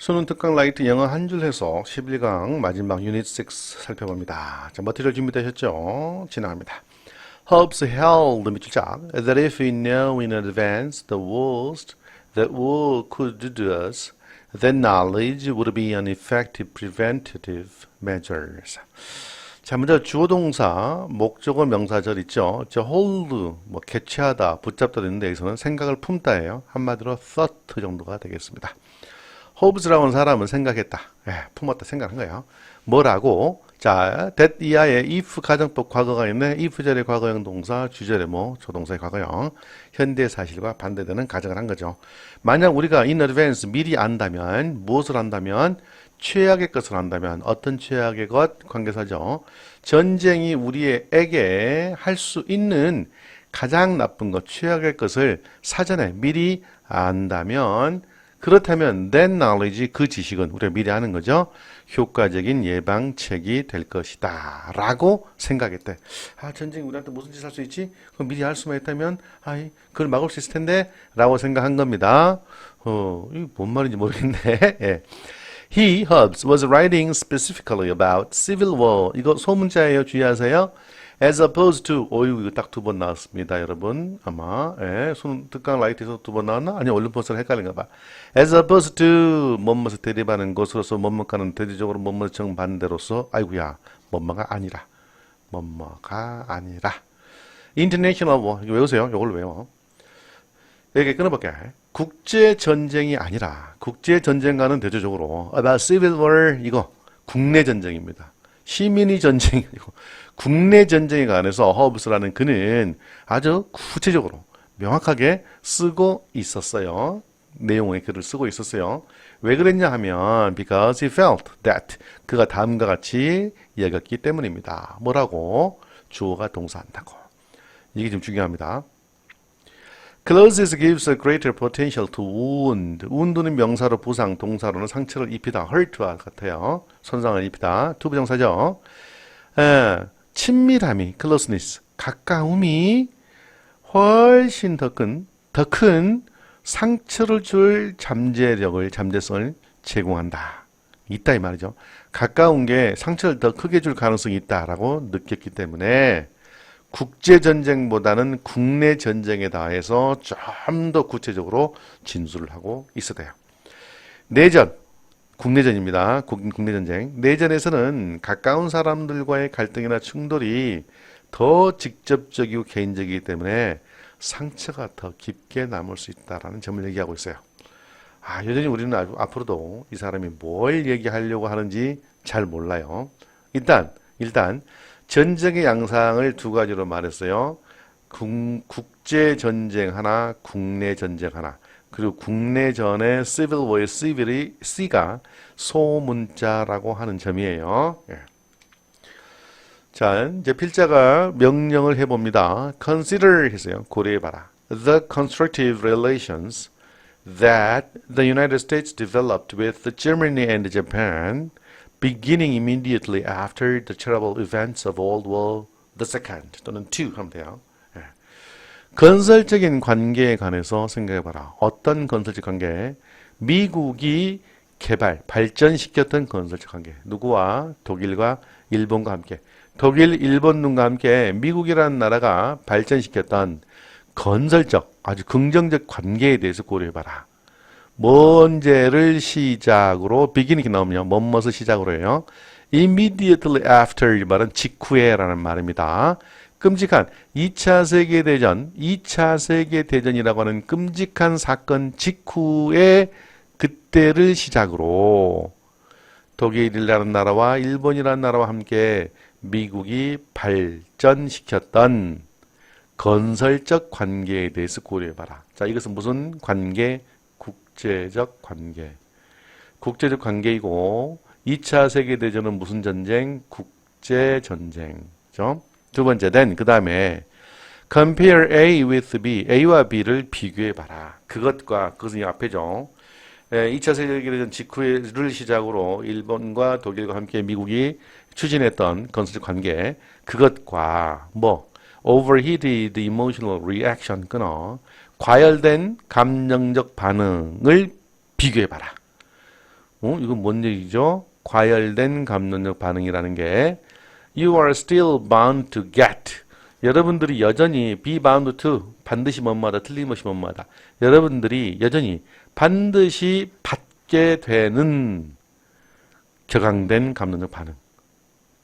수능 특강 라이트 영어 한 줄 해석 11강 마지막 유닛 6 살펴봅니다. 자, 머티리얼 준비되셨죠? 진행합니다. Hobbes held 밑줄 짝 that if we know in advance the worst that war could do us, then knowledge would be an effective preventative measures. 자, 먼저 주어 동사, 목적어 명사절 있죠. 저 hold, 뭐 개최하다, 붙잡다 되는데 여기서는 생각을 품다예요. 한마디로 thought 정도가 되겠습니다. 호브스라고 하는 사람은 생각했다. 예, 품었다 생각한 거예요. 뭐라고? 자, that 이하에 if 가정법 과거가 있네. if 절의 과거형 동사, 주절의 뭐, 조동사의 과거형. 현대 사실과 반대되는 가정을 한 거죠. 만약 우리가 in advance 미리 안다면, 무엇을 안다면, 최악의 것을 안다면, 어떤 최악의 것? 관계사죠. 전쟁이 우리에게 할 수 있는 가장 나쁜 것, 최악의 것을 사전에 미리 안다면, 그렇다면 that knowledge 그 지식은 우리가 미리 아는 거죠. 효과적인 예방책이 될 것이다. 라고 생각했대. 아, 전쟁이 우리한테 무슨 짓할수 있지? 그럼 미리 알 수만 있다면, 아이, 그걸 막을 수 있을 텐데, 라고 생각한 겁니다. 어, 이게 뭔 말인지 모르겠네. 예. He, Hobbes, was writing specifically about civil war. 이거 소문자예요. 주의하세요. As opposed to, 어유 이거 딱 두 번 나왔습니다, 여러분. 아마, 예, 손, 특강 라이트에서 두 번 나왔나? 아니, 올림포스를 헷갈린가 봐. As opposed to, 뭐뭐서 대립하는 것으로서, 뭐뭐가는 대리적으로 뭐뭐 정반대로서, 아이구야, 뭐뭐가 아니라. 뭐뭐가 아니라. International war, 이거 외우세요. 이걸 외워. 여기 끊어볼게. 국제 전쟁이 아니라 국제 전쟁과는 대조적으로 about civil war 이거 국내 전쟁입니다. 시민이 전쟁이 아니고 국내 전쟁에 관해서 허브스라는 그는 아주 구체적으로 명확하게 쓰고 있었어요. 내용의 글을 쓰고 있었어요. 왜 그랬냐 하면 because he felt that 그가 다음과 같이 여겼기 때문입니다. 뭐라고? 주어가 동사한다고. 이게 좀 중요합니다. Closes gives a greater potential to wound. wound는 명사로 부상, 동사로는 상처를 입히다, hurt와 같아요. 손상을 입히다. 투부정사죠. 에, 친밀함이, closeness, 가까움이 훨씬 더 큰, 더 큰 상처를 줄 잠재력을, 잠재성을 제공한다. 있다 이 말이죠. 가까운 게 상처를 더 크게 줄 가능성이 있다라고 느꼈기 때문에 국제 전쟁보다는 국내 전쟁에 대해서 좀 더 구체적으로 진술을 하고 있어야 내전, 국내전입니다. 국- 국내 전쟁. 내전에서는 가까운 사람들과의 갈등이나 충돌이 더 직접적이고 개인적이기 때문에 상처가 더 깊게 남을 수 있다라는 점을 얘기하고 있어요. 아, 여전히 우리는 앞으로도 이 사람이 뭘 얘기하려고 하는지 잘 몰라요. 일단, 일단, 전쟁의 양상을 두 가지로 말했어요. 국, 국제 전쟁 하나, 국내 전쟁 하나. 그리고 국내 전의 civil war의 civil이 C가 소문자라고 하는 점이에요. 예. 자, 이제 필자가 명령을 해봅니다. Consider 했어요. 고려해봐라. The constructive relations that the United States developed with Germany and Japan beginning immediately after the terrible events of World War II 또는 II 하면 돼요. 예. 건설적인 관계에 관해서 생각해봐라. 어떤 건설적 관계? 미국이 개발, 발전시켰던 건설적 관계. 누구와? 독일과 일본과 함께. 독일, 일본 등과 함께 미국이라는 나라가 발전시켰던 건설적, 아주 긍정적 관계에 대해서 고려해봐라. 뭔제를 시작으로 beginning 나오면요. 뭐뭇을 시작으로 해요. immediately after 이 말은 직후에라는 말입니다. 끔찍한 2차 세계대전, 2차 세계대전이라고 하는 끔찍한 사건 직후에 그때를 시작으로 독일이라는 나라와 일본이라는 나라와 함께 미국이 발전시켰던 건설적 관계에 대해서 고려해봐라. 자, 이것은 무슨 관계? 국제적 관계. 국제적 관계이고 2차 세계대전은 무슨 전쟁? 국제전쟁이죠. 두 번째, then 그 다음에 compare A with B, A와 B를 비교해 봐라. 그것과 그것은 이 앞에죠. 예, 2차 세계대전 직후를 시작으로 일본과 독일과 함께 미국이 추진했던 건설적 관계 그것과 뭐 overheated emotional reaction 끊어 과열된 감정적 반응을 비교해 봐라. 어? 이건 뭔 얘기죠? 과열된 감정적 반응이라는 게 You are still bound to get. 여러분들이 여전히 be bound to 반드시 뭐뭐하다 틀림없이 뭐뭐하다. 여러분들이 여전히 반드시 받게 되는 격앙된 감정적 반응.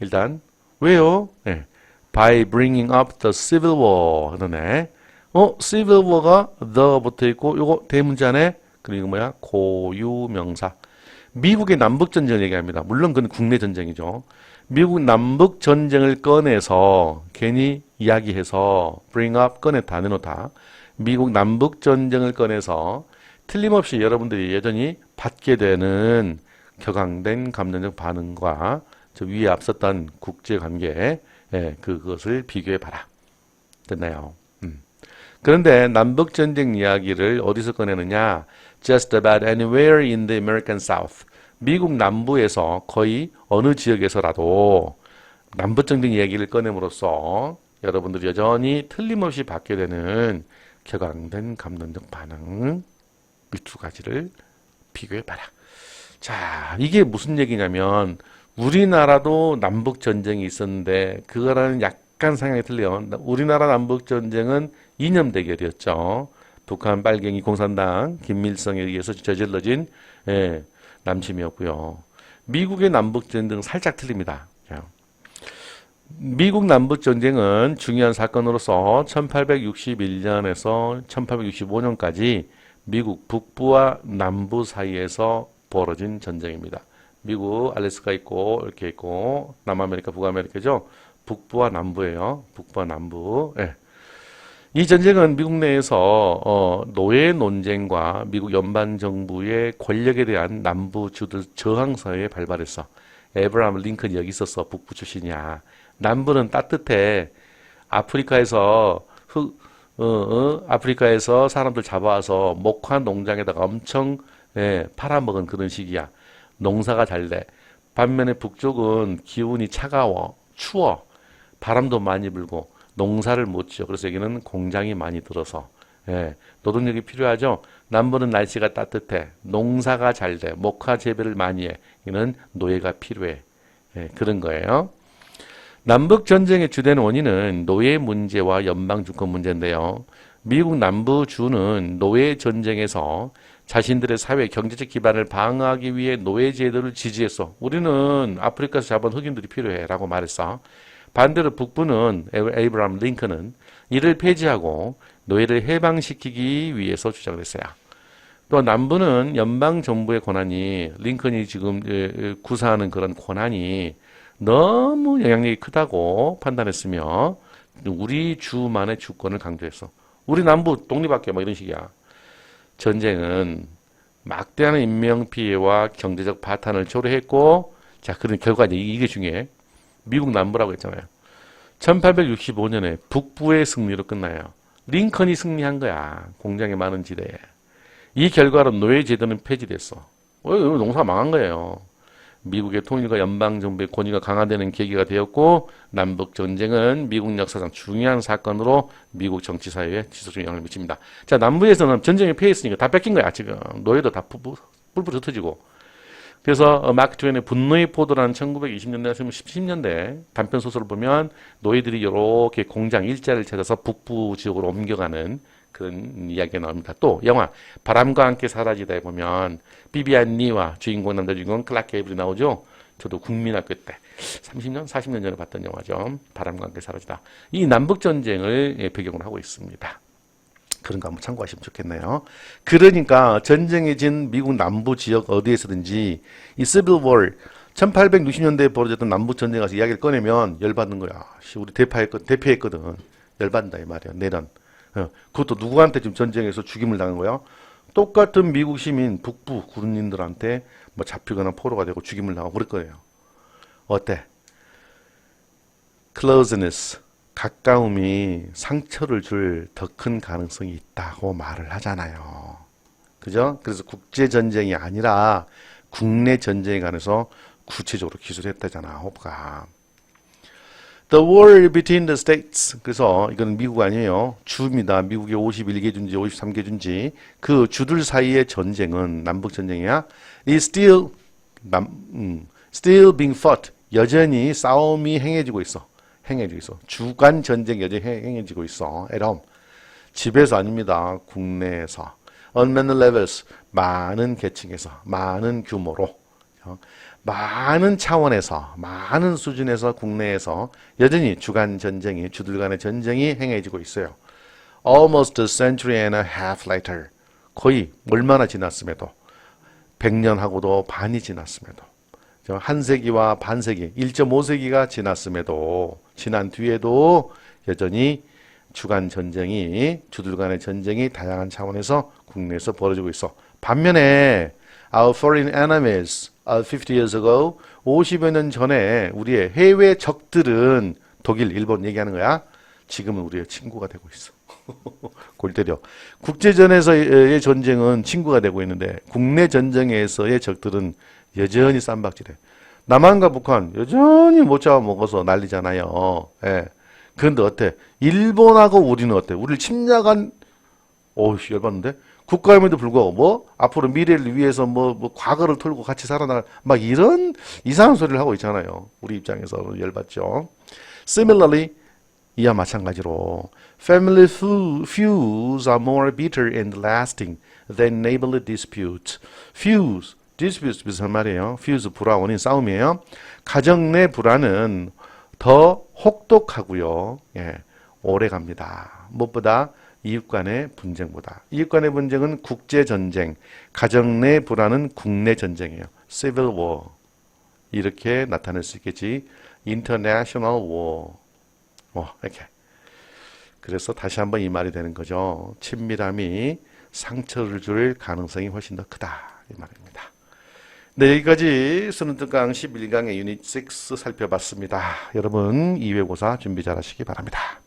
일단 왜요? 예. By bringing up the civil war 그러네. 어, civil war가 the 붙어 있고 요거 대문자네. 그리고 뭐야? 고유 명사. 미국의 남북 전쟁을 얘기합니다. 물론 그건 국내 전쟁이죠. 미국 남북 전쟁을 꺼내서 괜히 이야기해서 bring up 꺼냈다 내놓다. 미국 남북 전쟁을 꺼내서 틀림없이 여러분들이 여전히 받게 되는 격앙된 감정적 반응과 저 위에 앞섰던 국제 관계 예, 그것을 비교해 봐라. 됐나요? 음. 그런데 남북 전쟁 이야기를 어디서 꺼내느냐? Just about anywhere in the American South. 미국 남부에서 거의 어느 지역에서라도 남북 전쟁 이야기를 꺼냄으로써 여러분들이 여전히 틀림없이 받게 되는 격앙된 감정적 반응 이 두 가지를 비교해 봐라. 자, 이게 무슨 얘기냐면 우리나라도 남북 전쟁이 있었는데 그거라는 약간 상황이 틀려. 우리나라 남북 전쟁은 이념 대결이었죠. 북한 빨갱이 공산당 김일성에 의해서 저질러진 예, 남침이었고요. 미국의 남북 전쟁 살짝 틀립니다. 자, 미국 남북 전쟁은 중요한 사건으로서 1861년에서 1865년까지 미국 북부와 남부 사이에서 벌어진 전쟁입니다. 미국 알래스카 있고 이렇게 있고 남아메리카, 북아메리카죠. 북부와 남부예요. 북부와 남부. 예. 이 전쟁은 미국 내에서 어, 노예 논쟁과 미국 연방 정부의 권력에 대한 남부 주들 저항 사회에 발발했어. 에브라함 링컨이 여기 있었어. 북부 출신이야. 남부는 따뜻해. 아프리카에서 흑, 어, 어, 아프리카에서 사람들 잡아와서 목화 농장에다가 엄청 예, 팔아먹은 그런 시기야. 농사가 잘 돼. 반면에 북쪽은 기온이 차가워, 추워, 바람도 많이 불고 농사를 못 지어. 그래서 여기는 공장이 많이 들어서 예, 노동력이 필요하죠. 남부는 날씨가 따뜻해, 농사가 잘 돼, 목화 재배를 많이 해. 이는 노예가 필요해. 예, 그런 거예요. 남북 전쟁의 주된 원인은 노예 문제와 연방 주권 문제인데요. 미국 남부 주는 노예 전쟁에서 자신들의 사회 경제적 기반을 방어하기 위해 노예 제도를 지지했어. 우리는 아프리카에서 잡은 흑인들이 필요해라고 말했어. 반대로 북부는 에이브람 링컨은 이를 폐지하고 노예를 해방시키기 위해서 주장을 했어요. 또 남부는 연방 정부의 권한이 링컨이 지금 구사하는 그런 권한이 너무 영향력이 크다고 판단했으며 우리 주만의 주권을 강조했어. 우리 남부 독립할게 뭐 이런 식이야. 전쟁은 막대한 인명 피해와 경제적 파탄을 초래했고 자 그런 결과 이제 이게 중요해. 미국 남부라고 했잖아요. 1865년에 북부의 승리로 끝나요. 링컨이 승리한 거야. 공장의 많은 지대에. 이 결과로 노예 제도는 폐지됐어. 어, 농사 망한 거예요. 미국의 통일과 연방 정부의 권위가 강화되는 계기가 되었고 남북 전쟁은 미국 역사상 중요한 사건으로 미국 정치 사회에 지속적인 영향을 미칩니다. 자 남부에서는 전쟁에 패했으니까 다 뺏긴 거야 지금 노예도 다 뿔뿔 흩어지고 그래서 어, 마크 트웨인의 분노의 포도라는 1920년대 10년대 단편 소설을 보면 노예들이 이렇게 공장 일자를 찾아서 북부 지역으로 옮겨가는 그런 이야기가 나옵니다. 또 영화 바람과 함께 사라지다에 보면 비비안 니와 주인공 남자 주인공 클라크 케이블이 나오죠. 저도 국민학교 때 30년, 40년 전에 봤던 영화죠. 바람과 함께 사라지다. 이 남북 전쟁을 예, 배경으로 하고 있습니다. 그런 거 한번 참고하시면 좋겠네요. 그러니까 전쟁이 진 미국 남부 지역 어디에서든지 이 시빌 월 1860년대에 벌어졌던 남북 전쟁 가서 이야기를 꺼내면 열받는 거야. 우리 대파했거 대피했거든. 열받는다 이 말이야. 내란. 어, 그것도 누구한테 지금 전쟁에서 죽임을 당한 거야? 똑같은 미국 시민 북부 군인들한테 뭐 잡히거나 포로가 되고 죽임을 당하고 그럴 거예요. 어때? closeness 가까움이 상처를 줄 더 큰 가능성이 있다고 말을 하잖아요. 그죠? 그래서 국제 전쟁이 아니라 국내 전쟁에 관해서 구체적으로 기술했다잖아, 호프가. The war between the states. 그래서 이건 미국 아니에요. 주입니다. 미국의 51개 준지, 53개 준지. 그 주들 사이의 전쟁은 남북 전쟁이야. is still 남, 음, still being fought. 여전히 싸움이 행해지고 있어. 행해지고 있어. 주간 전쟁 여전히 행- 행해지고 있어. at home. 집에서 아닙니다. 국내에서. on many levels. 많은 계층에서, 많은 규모로. 어, 많은 차원에서, 많은 수준에서 국내에서 여전히 주간 전쟁이, 주들 간의 전쟁이 행해지고 있어요. Almost a century and a half later. 거의 얼마나 지났음에도 100년하고도 반이 지났음에도 저 한 세기와 반 세기, 1.5세기가 지났음에도 지난 뒤에도 여전히 주간 전쟁이 주들 간의 전쟁이 다양한 차원에서 국내에서 벌어지고 있어. 반면에 our foreign enemies uh, 50 years ago 50여 년 전에 우리의 해외 적들은 독일, 일본 얘기하는 거야. 지금은 우리의 친구가 되고 있어. 골 때려. 국제전에서의 전쟁은 친구가 되고 있는데 국내 전쟁에서의 적들은 여전히 쌈박질해. 남한과 북한 여전히 못 잡아먹어서 난리잖아요. 예. 그런데 어때? 일본하고 우리는 어때? 우리를 침략한 오우씨 열받는데 국가임에도 불구하고 뭐 앞으로 미래를 위해서 뭐, 뭐 과거를 털고 같이 살아나갈 막 이런 이상한 소리를 하고 있잖아요. 우리 입장에서 열받죠. Similarly, 이와 마찬가지로 family feuds are more bitter and lasting than neighborly disputes. feuds, disputes 비슷한 말이에요. feuds 불화 원인 싸움이에요. 가정 내 불화는 더 혹독하고요. 예, 오래 갑니다. 무엇보다 이웃 간의 분쟁보다. 이웃 간의 분쟁은 국제 전쟁, 가정 내 불화는 국내 전쟁이에요. civil war. 이렇게 나타낼 수 있겠지. international war. 어, 이렇게. 그래서 다시 한번 이 말이 되는 거죠. 친밀함이 상처를 줄 가능성이 훨씬 더 크다. 이 말입니다. 네, 여기까지 수능 특강 11강의 유닛 6 살펴봤습니다. 여러분, 2회고사 준비 잘 하시기 바랍니다.